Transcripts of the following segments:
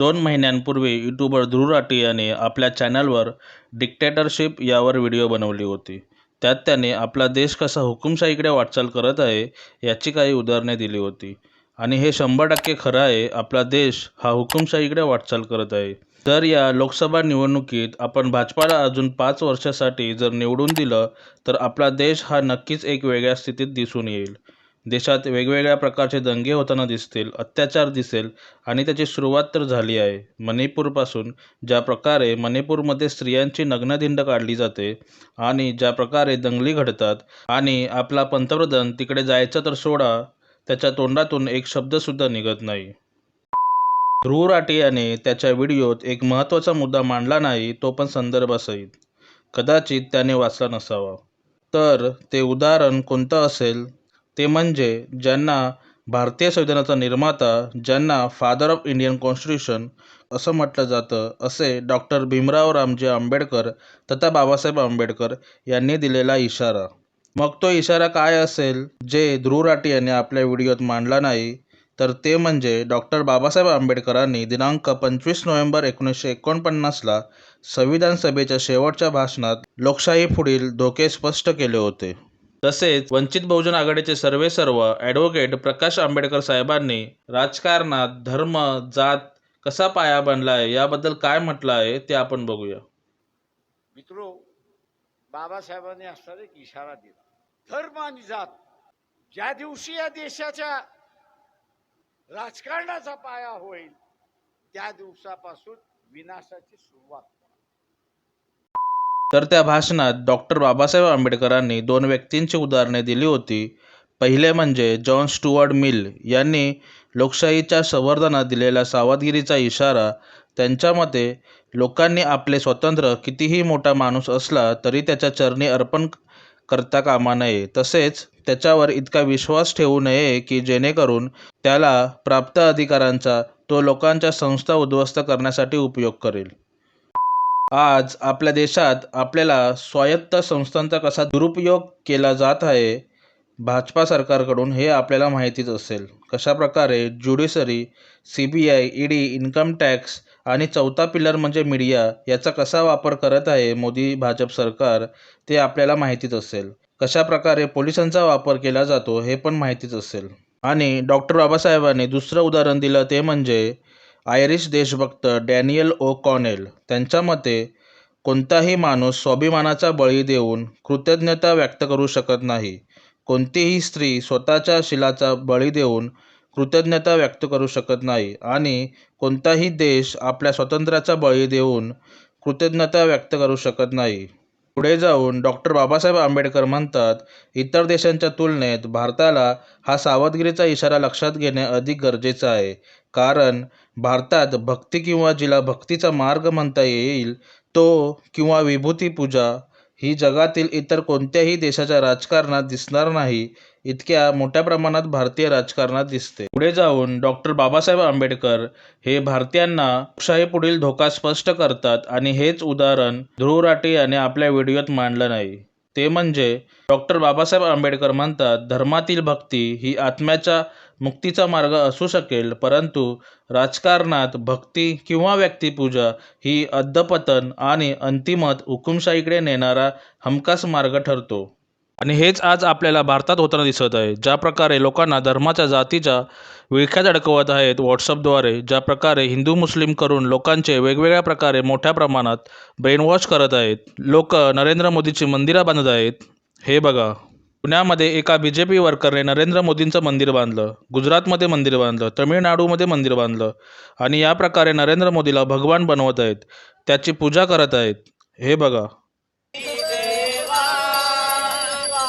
दोन महिन्यांपूर्वी यूट्यूबर ध्रुव राठी याने आपल्या चॅनलवर डिक्टेटरशिप यावर व्हिडिओ बनवली होती. त्यात त्याने आपला देश कसा हुकुमशाहीकडे वाटचाल करत आहे याची काही उदाहरणे दिली होती. आणि हे शंभर टक्के खरं आहे आपला देश हा हुकुमशाहीकडे वाटचाल करत आहे. तर या लोकसभा निवडणुकीत आपण भाजपाला अजून पाच वर्षासाठी जर निवडून दिलं तर आपला देश हा नक्कीच एक वेगळ्या स्थितीत दिसून येईल. देशात वेगवेगळ्या प्रकारचे दंगे होताना दिसतील अत्याचार दिसेल आणि त्याची सुरुवात तर झाली आहे. मणिपूरपासून ज्या प्रकारे मणिपूरमध्ये स्त्रियांची नग्नधिंड काढली जाते आणि ज्या प्रकारे दंगली घडतात आणि आपला पंतप्रधान तिकडे जायचं तर सोडा त्याच्या तोंडातून एक शब्दसुद्धा निघत नाही. ध्रुव राठी याने त्याच्या व्हिडिओत एक महत्त्वाचा मुद्दा मांडला नाही तो पण संदर्भासहित. कदाचित त्याने वाचला नसावा. तर ते उदाहरण कोणतं असेल? ते म्हणजे ज्यांना भारतीय संविधानाचा निर्माता ज्यांना फादर ऑफ इंडियन कॉन्स्टिट्यूशन असं म्हटलं जातं असे डॉक्टर भीमराव रामजी आंबेडकर तथा बाबासाहेब आंबेडकर यांनी दिलेला इशारा. मग तो इशारा काय असेल? जे ध्रुव राठी यांनी आपल्या व्हिडिओत मांडला नाही तर ते म्हणजे डॉक्टर बाबासाहेब आंबेडकरांनी दिनांक पंचवीस नोव्हेंबर एकोणीसशे एकोणपन्नासला संविधान सभेच्या शेवटच्या भाषणात लोकशाही पुढील धोके स्पष्ट केले होते. तसेच वंचित बहुजन आघाडीचे सर्वे सर्व ॲडव्होकेट प्रकाश आंबेडकर साहेबांनी राजकारणात धर्म जात कसा पाया बनला आहे याबद्दल काय म्हटलं आहे ते आपण बघूया. मित्रो बाबासाहेबांनी असताना एक इशारा दिला. धर्म आणि जात ज्या दिवशी या देशाच्या राजकारणाचा पाया होईल त्या दिवसापासून विनाशाची सुरुवात. तर त्या भाषणात डॉक्टर बाबासाहेब आंबेडकरांनी दोन व्यक्तींची उदाहरणे दिली होती. पहिले म्हणजे जॉन स्टुअर्ड मिल यांनी लोकशाहीच्या संवर्धनात दिलेला सावधगिरीचा इशारा त्यांच्या मते लोकांनी आपले स्वतंत्र कितीही मोठा माणूस असला तरी त्याच्या चरणी अर्पण करता कामा नये. तसेच त्याच्यावर इतका विश्वास ठेवू नये की जेणेकरून त्याला प्राप्त अधिकारांचा तो लोकांच्या संस्था उद्ध्वस्त करण्यासाठी उपयोग करेल. आज आपल्या देशात आपल्याला स्वायत्त संस्थांचा कसा दुरुपयोग केला जात आहे भाजपा सरकारकडून हे आपल्याला माहितीच असेल. कशा प्रकारे judiciary C B I ED income tax आणि चौथा पिलर म्हणजे मीडिया याचा कसा वापर करत आहे मोदी भाजप सरकार ते आपल्याला माहितीच असेल. कशा प्रकारे पोलिसांचा वापर केला जातो हे पण माहितीच असेल. आणि डॉक्टर बाबासाहेबांनी दुसरं उदाहरण दिलं ते म्हणजे आयरिश देशभक्त डॅनियल ओ कॉनेल त्यांच्या मते कोणताही माणूस स्वाभिमानाचा बळी देऊन कृतज्ञता व्यक्त करू शकत नाही. कोणतीही स्त्री स्वतःच्या शिलाचा बळी देऊन कृतज्ञता व्यक्त करू शकत नाही आणि कोणताही देश आपल्या स्वातंत्र्याचा बळी देऊन कृतज्ञता व्यक्त करू शकत नाही. पुढे जाऊन डॉक्टर बाबासाहेब आंबेडकर म्हणतात इतर देशांच्या तुलनेत भारताला हा सावधगिरीचा इशारा लक्षात घेणे अधिक गरजेचं आहे. कारण भारतात भक्ती किंवा जिला भक्तीचा मार्ग म्हणता येईल तो किंवा विभूती पूजा ही जगातील इतर कोणत्याही देशाच्या राजकारणात दिसणार नाही इतक्या मोठ्या प्रमाणात भारतीय राजकारणात दिसते. पुढे जाऊन डॉक्टर बाबासाहेब आंबेडकर हे भारतीयांना लोकशाहीपुढील धोका स्पष्ट करतात आणि हेच उदाहरण ध्रुव राठी याने आपल्या व्हिडिओत मांडलं नाही. ते म्हणजे डॉक्टर बाबासाहेब आंबेडकर म्हणतात धर्मातील भक्ती ही आत्म्याच्या मुक्तीचा मार्ग असू शकेल परंतु राजकारणात भक्ती किंवा व्यक्तिपूजा ही अधपतन आणि अंतिमत हुकुमशाहीकडे नेणारा हमखास मार्ग ठरतो. आणि हेच आज आपल्याला भारतात होताना दिसत आहे. ज्या प्रकारे लोकांना धर्माच्या जातीच्या विळख्यात अडकवत आहेत व्हॉट्सअपद्वारे ज्या प्रकारे हिंदू मुस्लिम करून लोकांचे वेगवेगळ्या प्रकारे मोठ्या प्रमाणात ब्रेनवॉश करत आहेत लोक नरेंद्र मोदीची मंदिरं बांधत आहेत. हे बघा. पुण्यामध्ये एका बी जे पी वर्करने नरेंद्र मोदींचं मंदिर बांधलं गुजरातमध्ये मंदिर बांधलं तमिळनाडूमध्ये मंदिर बांधलं आणि या प्रकारे नरेंद्र मोदीला भगवान बनवत आहेत त्याची पूजा करत आहेत. हे बघा.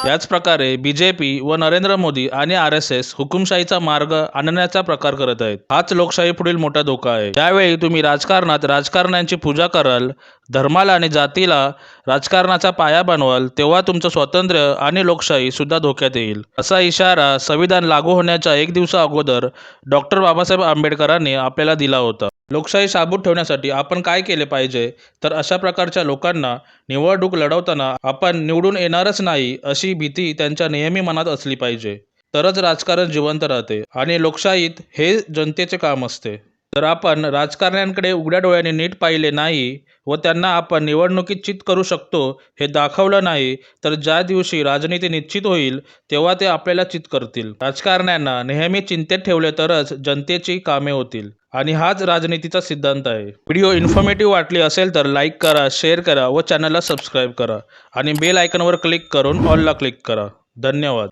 याच प्रकारे बीजेपी व नरेंद्र मोदी आणि आर एस एस हुकुमशाहीचा मार्ग आणण्याचा प्रकार करत आहेत. हाच लोकशाही पुढील मोठा धोका आहे. त्यावेळी तुम्ही राजकारणात राजकारण्यांची पूजा कराल धर्माला आणि जातीला राजकारणाचा पाया बनवाल तेव्हा तुमचं स्वातंत्र्य आणि लोकशाही सुद्धा धोक्यात येईल. असा इशारा संविधान लागू होण्याच्या एक दिवसा अगोदर डॉक्टर बाबासाहेब आंबेडकरांनी आपल्याला दिला होता. लोकशाही साबूत ठेवण्यासाठी आपण काय केले पाहिजे? तर अशा प्रकारच्या लोकांना निवडणूक लढवताना आपण निवडून येणारच नाही अशी भीती त्यांच्या नेहमी मनात असली पाहिजे. तरच राजकारण जिवंत राहते आणि लोकशाहीत हे जनतेचे काम असते. जर आपण राजकारण्यांकडे उघड्या डोळ्याने नीट पाहिले नाही व त्यांना आपण निवडणुकीत चित करू शकतो हे दाखवलं नाही तर ज्या दिवशी राजनीती निश्चित होईल तेव्हा ते आपल्याला चित करतील. राजकारण्यांना नेहमी चिंतेत ठेवले तरच जनतेची कामे होतील. आणि हाच राजनीतीचा सिद्धांत आहे. व्हिडिओ इन्फॉर्मेटिव्ह वाटली असेल तर लाईक करा शेअर करा व चॅनलला सबस्क्राईब करा. आणि बेल आयकनवर क्लिक करून ऑलला क्लिक करा. धन्यवाद.